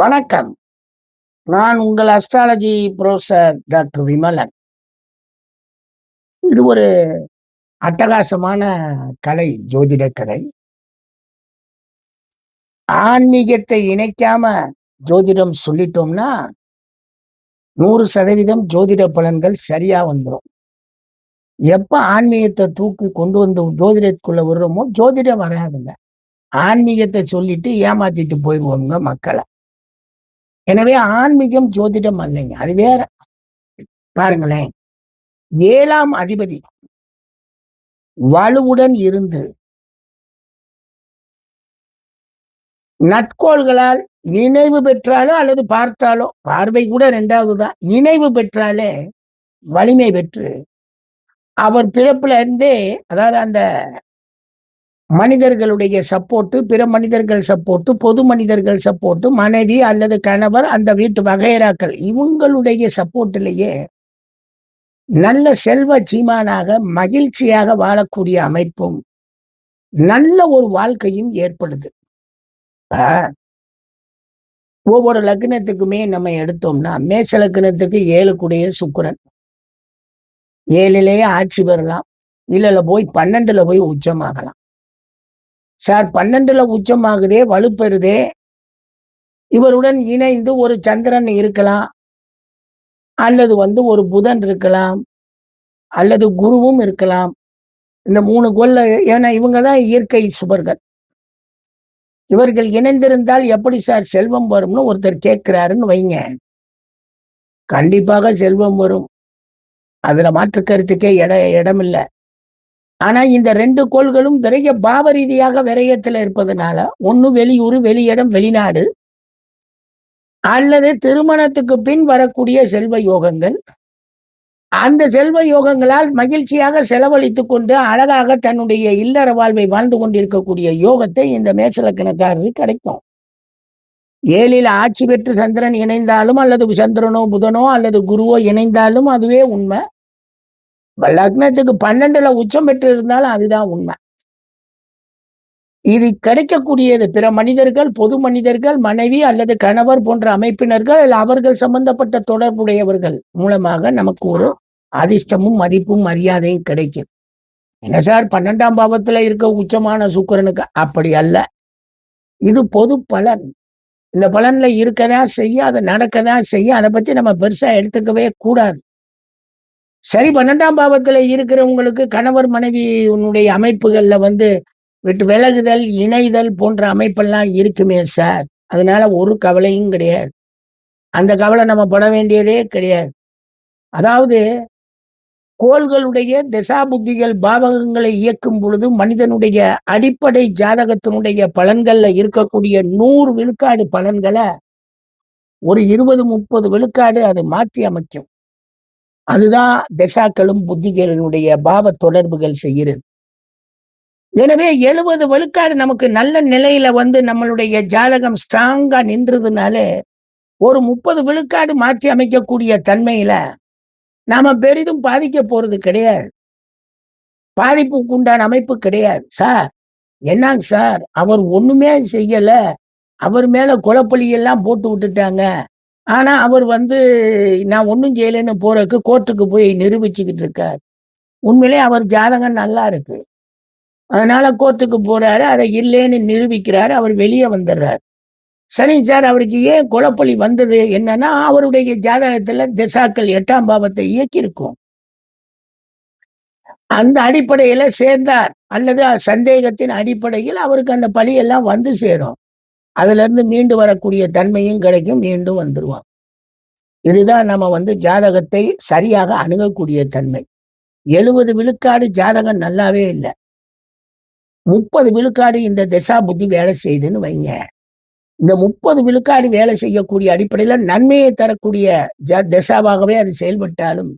வணக்கம். நான் உங்கள் அஸ்ட்ராலஜி புரோசர் டாக்டர் விமலன். இது ஒரு அட்டகாசமான கலை ஜோதிட கலை. ஆன்மீகத்தை இணைக்காம ஜோதிடம் சொல்லிட்டோம்னா நூறு சதவீதம் ஜோதிட பலன்கள் சரியா வந்துடும் எப்ப ஆன்மீகத்தை தூக்கி கொண்டு வந்து ஜோதிடத்துக்குள்ள விடுறோமோ ஜோதிடம் வராதுங்க. ஆன்மீகத்தை சொல்லிட்டு ஏமாத்திட்டு போயிடுவோங்க மக்களை. எனவே ஆன்மீகம் ஜோதிடம் அல்லைங்க. அது வேற. பாருங்களேன். ஏழாம் அதிபதி. வலுவுடன் இருந்து நட்கோள்களால் இணைவு பெற்றாலோ அல்லது பார்த்தாலோ பார்வை கூட ரெண்டாவது தான் இணைவு பெற்றாலே வலிமை பெற்று அவர் பிறப்புல இருந்தே அதாவது அந்த மனிதர்களுடைய சப்போர்ட்டு பிற மனிதர்கள் சப்போர்ட்டு பொது மனிதர்கள் சப்போர்ட்டு மனைவி அல்லது கணவர் அந்த வீட்டு வகையராக்கள் இவங்களுடைய சப்போர்ட்டிலேயே நல்ல செல்வ சீமானாக மகிழ்ச்சியாக வாழக்கூடிய அமைப்பும் நல்ல ஒரு வாழ்க்கையும் ஏற்படுது. ஒவ்வொரு லக்னத்துக்குமே நம்ம எடுத்தோம்னா மேச லக்னத்துக்கு ஏழு கூடிய சுக்கரன். ஏழிலேயே ஆட்சி பெறலாம். இல்ல போய் பன்னெண்டுல போய் உச்சமாகலாம். சார் பன்னெண்டுல உச்சமாகுதே வலுப்பெறுதே. இவருடன் இணைந்து ஒரு சந்திரன் இருக்கலாம். அல்லது வந்து ஒரு புதன் இருக்கலாம். அல்லது குருவும் இருக்கலாம். இந்த மூணு கொல்ல ஏன்னா இவங்க தான் இயற்கை சுபர்கள் இவர்கள் இணைந்திருந்தால் எப்படி சார் செல்வம் வரும்னு ஒருத்தர் கேட்கிறாருன்னு வைங்க. கண்டிப்பாக செல்வம் வரும். அதுல மாற்று கருத்துக்கே இட இடமில்லை. ஆனா இந்த ரெண்டு கோள்களும் விரைய பாவ ரீதியாக விரயத்துல இருப்பதனால ஒண்ணு வெளியூர் வெளியிடம் வெளிநாடு அல்லது திருமணத்துக்கு பின் வரக்கூடிய செல்வ யோகங்கள். அந்த செல்வ யோகங்களால் மகிழ்ச்சியாக செலவழித்துக் கொண்டு அழகாக தன்னுடைய இல்லற வாழ்வை வாழ்ந்து கொண்டிருக்கக்கூடிய யோகத்தை இந்த மேசலக்கணக்காரருக்கு கிடைக்கும். ஏழில் ஆட்சி பெற்று சந்திரன் இணைந்தாலும் அல்லது சந்திரனோ புதனோ அல்லது குருவோ இணைந்தாலும் அதுவே உண்மை. லக்னத்துக்கு பன்னெண்டுல உச்சம் பெற்று இருந்தாலும் அதுதான் உண்மை. இது கிடைக்கக்கூடியது. பிற மனிதர்கள் பொது மனிதர்கள் மனைவி அல்லது கணவர் போன்ற அமைப்பினர்கள் அவர்கள் சம்பந்தப்பட்ட தொடர்புடையவர்கள் மூலமாக நமக்கு ஒரு அதிர்ஷ்டமும் மதிப்பும் மரியாதையும் கிடைக்கும். என்ன சார்? பன்னெண்டாம் பாவத்துல இருக்க உச்சமான சுக்கரனுக்கு அப்படி அல்ல. இது பொது பலன். இந்த பலன்ல இருக்கதான் செய்ய அதை நடக்கதான் செய்ய அதை பத்தி நம்ம பெருசா எடுத்துக்கவே கூடாது. சரி பன்னெண்டாம் பாவத்துல இருக்கிறவங்களுக்கு கணவர் மனைவி உன்னுடைய அமைப்புகள்ல வந்து விட்டு விலகுதல் இணைதல் போன்ற அமைப்பெல்லாம் இருக்குமே சார். அதனால ஒரு கவலையும் கிடையாது. அந்த கவலை நம்ம பட வேண்டியதே கிடையாது. அதாவது கோள்களுடைய திசா புத்திகள் பாவகங்களை இயக்கும் பொழுது மனிதனுடைய அடிப்படை ஜாதகத்தினுடைய பலன்கள்ல இருக்கக்கூடிய நூறு விழுக்காடு பலன்களை ஒரு இருபது முப்பது விழுக்காடு அது மாற்றி அமைக்கும். அதுதான் தசாக்களும் புத்திகளினுடைய பாவ தொடர்புகள் செய்கிறது. எனவே எழுபது விழுக்காடு நமக்கு நல்ல நிலையில வந்து நம்மளுடைய ஜாதகம் ஸ்ட்ராங்கா நின்றதுனால ஒரு முப்பது விழுக்காடு மாற்றி அமைக்கக்கூடிய தன்மையில நாம பெரிதும் பாதிக்க போறது கிடையாது. பாதிப்புக்கு உண்டான அமைப்பு கிடையாது. சார் என்னங்க சார்? அவர் ஒண்ணுமே செய்யல. அவர் மேல குழப்பலி எல்லாம் போட்டு விட்டுட்டாங்க. ஆனா அவர் வந்து நான் ஒன்றும் செய்யலைன்னு போறதுக்கு கோர்ட்டுக்கு போய் நிரூபிச்சுக்கிட்டு இருக்கார். உண்மையிலே அவர் ஜாதகம் நல்லா இருக்கு. அதனால கோர்ட்டுக்கு போறாரு அதை இல்லைன்னு நிரூபிக்கிறாரு அவர் வெளியே வந்துடுறாரு. சரிங்க சார் அவருக்கு ஏன் குழப்பலி வந்தது? என்னன்னா அவருடைய ஜாதகத்துல திசாக்கள் எட்டாம் பாவத்தை இயக்கி இருக்கும் அந்த அடிப்படையில சேர்ந்தார். அல்லது சந்தேகத்தின் அடிப்படையில் அவருக்கு அந்த பழியெல்லாம் வந்து சேரும். அதுல இருந்து மீண்டு வரக்கூடிய தன்மையும் கிடைக்கும் மீண்டும் வந்துருவான். இதுதான் நம்ம வந்து ஜாதகத்தை சரியாக அணுகக்கூடிய தன்மை. எழுபது விழுக்காடு ஜாதகம் நல்லாவே இல்லை. முப்பது விழுக்காடு இந்த திசா புத்தி வேலை செய்யுதுன்னு வைங்க. இந்த முப்பது விழுக்காடு வேலை செய்யக்கூடிய அடிப்படையில நன்மையை தரக்கூடிய திசாவாகவே அது செயல்பட்டாலும்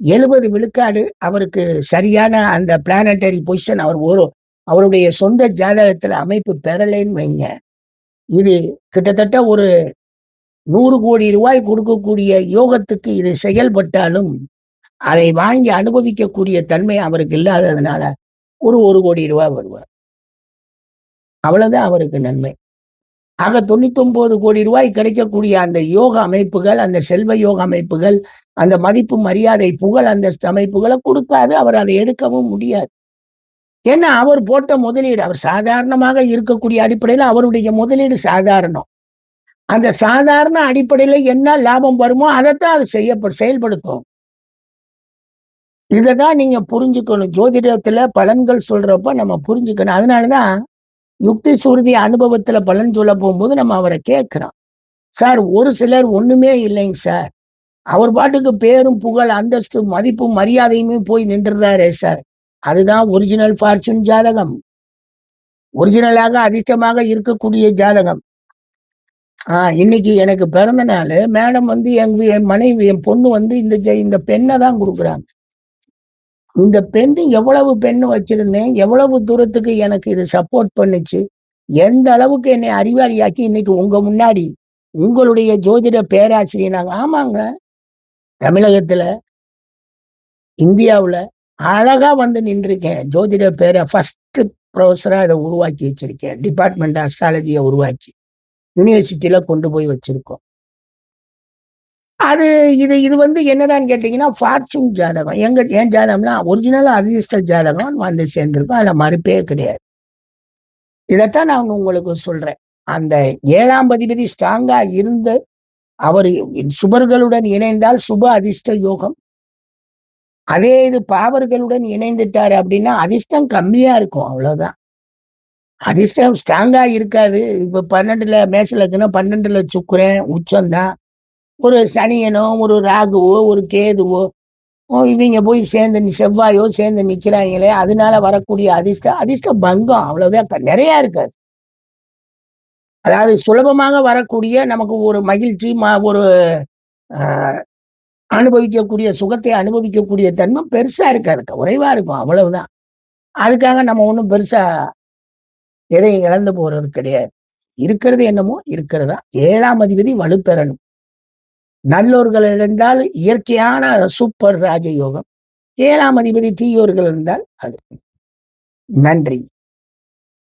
எழுபது விழுக்காடு அவருக்கு சரியான அந்த பிளானட்டரி பொசிஷன் அவர் ஒரு அவருடைய சொந்த ஜாதகத்துல அமைப்பு பெறலைன்னு வைங்க. இது கிட்டத்தட்ட ஒரு நூறு கோடி ரூபாய் கொடுக்கக்கூடிய யோகத்துக்கு இது செயல்பட்டாலும் அதை வாங்கி அனுபவிக்கக்கூடிய தன்மை அவருக்கு இல்லாததுனால ஒரு ஒரு கோடி ரூபாய் வருவார். அவ்வளவுதான் அவருக்கு நன்மை. ஆக தொண்ணூத்தி ஒன்பது கோடி ரூபாய் கிடைக்கக்கூடிய அந்த யோக அமைப்புகள் அந்த செல்வ யோக அமைப்புகள் அந்த மதிப்பு மரியாதை புகழ் அந்த அமைப்புகளை கொடுக்காது. அவர் அதை எடுக்கவும் முடியாது. ஏன்னா அவர் போட்ட முதலீடு அவர் சாதாரணமாக இருக்கக்கூடிய அடிப்படையில் அவருடைய முதலீடு சாதாரணம். அந்த சாதாரண அடிப்படையில என்ன லாபம் வருமோ அதைத்தான் அது செய்ய செயல்படுத்தும். இதை தான் நீங்க புரிஞ்சுக்கணும். ஜோதிடத்துல பலன்கள் சொல்றப்ப நம்ம புரிஞ்சுக்கணும். அதனாலதான் யுக்தி சுருதி அனுபவத்துல பலன் சொல்ல போகும்போது நம்ம அவரை கேட்கிறோம். சார் ஒரு சிலர் ஒண்ணுமே இல்லைங்க சார். அவர் பாட்டுக்கு பேரும் புகழ் அந்தஸ்து மதிப்பும் மரியாதையுமே போய் நின்றுறாரே சார். அதுதான் ஒரிஜினல் ஃபார்ச்சூன் ஜாதகம். ஒரிஜினலாக அதிர்ஷ்டமாக இருக்கக்கூடிய ஜாதகம். ஆஹ் இன்னைக்கு எனக்கு பிறந்த நாள் மேடம் வந்து எங்க என் மனைவி என் பொண்ணு வந்து இந்த இந்த பெண்ணை தான் கொடுக்குறாங்க. இந்த பெண்ணு எவ்வளவு பெண்ணு வச்சிருந்தேன் எவ்வளவு தூரத்துக்கு எனக்கு இது சப்போர்ட் பண்ணுச்சு எந்த அளவுக்கு என்னை அறிவாளியாக்கி இன்னைக்கு உங்க முன்னாடி உங்களுடைய ஜோதிட பேராசிரியர் ஆமாங்க தமிழகத்துல இந்தியாவுல அழகா வந்து நின்றுருக்கேன். ஜோதிட பேரை ஃபர்ஸ்ட் ப்ரொஃபஸரா அதை உருவாக்கி வச்சிருக்கேன். டிபார்ட்மெண்ட் அஸ்ட்ராலஜியை உருவாக்கி. யூனிவர்சிட்டியில கொண்டு போய் வச்சிருக்கோம். அது இது இது வந்து என்னடான்னு கேட்டீங்கன்னா ஃபார்ச்சூன் ஜாதகம். எங்க என் ஜாதகம்னா ஒரிஜினல் அதிர்ஷ்ட ஜாதகம் வந்து சேர்ந்திருக்கும். அதுல மறுப்பே கிடையாது. இதைத்தான் நான் உங்களுக்கு சொல்றேன். அந்த ஏழாம் அதிபதி ஸ்ட்ராங்கா இருந்து அவர் சுபர்களுடன் இணைந்தால் சுப அதிர்ஷ்ட யோகம் அதே இது பாவர்களுடன் இணைந்துட்டாரு அப்படின்னா அதிர்ஷ்டம் கம்மியா இருக்கும் அவ்வளவுதான். அதிர்ஷ்டம் ஸ்ட்ராங்கா இருக்காது. இப்ப பன்னெண்டுல மேட்ச்ல இருக்குன்னா பன்னெண்டுல சுக்குறேன் உச்சம்தான். ஒரு சனியனோ ஒரு ராகுவோ ஒரு கேதுவோ ஓ, இவங்க போய் சேர்ந்து செவ்வாயோ சேர்ந்து நிக்கிறாங்களே அதனால வரக்கூடிய அதிர்ஷ்டம் அதிர்ஷ்ட பங்கம் அவ்வளவுதான். நிறைய இருக்காது. அதாவது சுலபமாக வரக்கூடிய நமக்கு ஒரு மகிழ்ச்சி ஒரு ஆஹ், அனுபவிக்கக்கூடிய சுகத்தை அனுபவிக்கக்கூடிய தன்மை பெருசா இருக்காது. குறைவா இருக்கும். அவ்வளவுதான். அதுக்காக நம்ம ஒண்ணும் பெருசா எதையும் இழந்து போறது கிடையாது. இருக்கிறது என்னமோ இருக்கிறதா? ஏழாம் அதிபதி வலுப்பெறணும். நல்லோர்கள் இருந்தால் இயற்கையான சூப்பர் ராஜயோகம். ஏழாம் அதிபதி தீயோர்கள் இருந்தால் அது. நன்றி.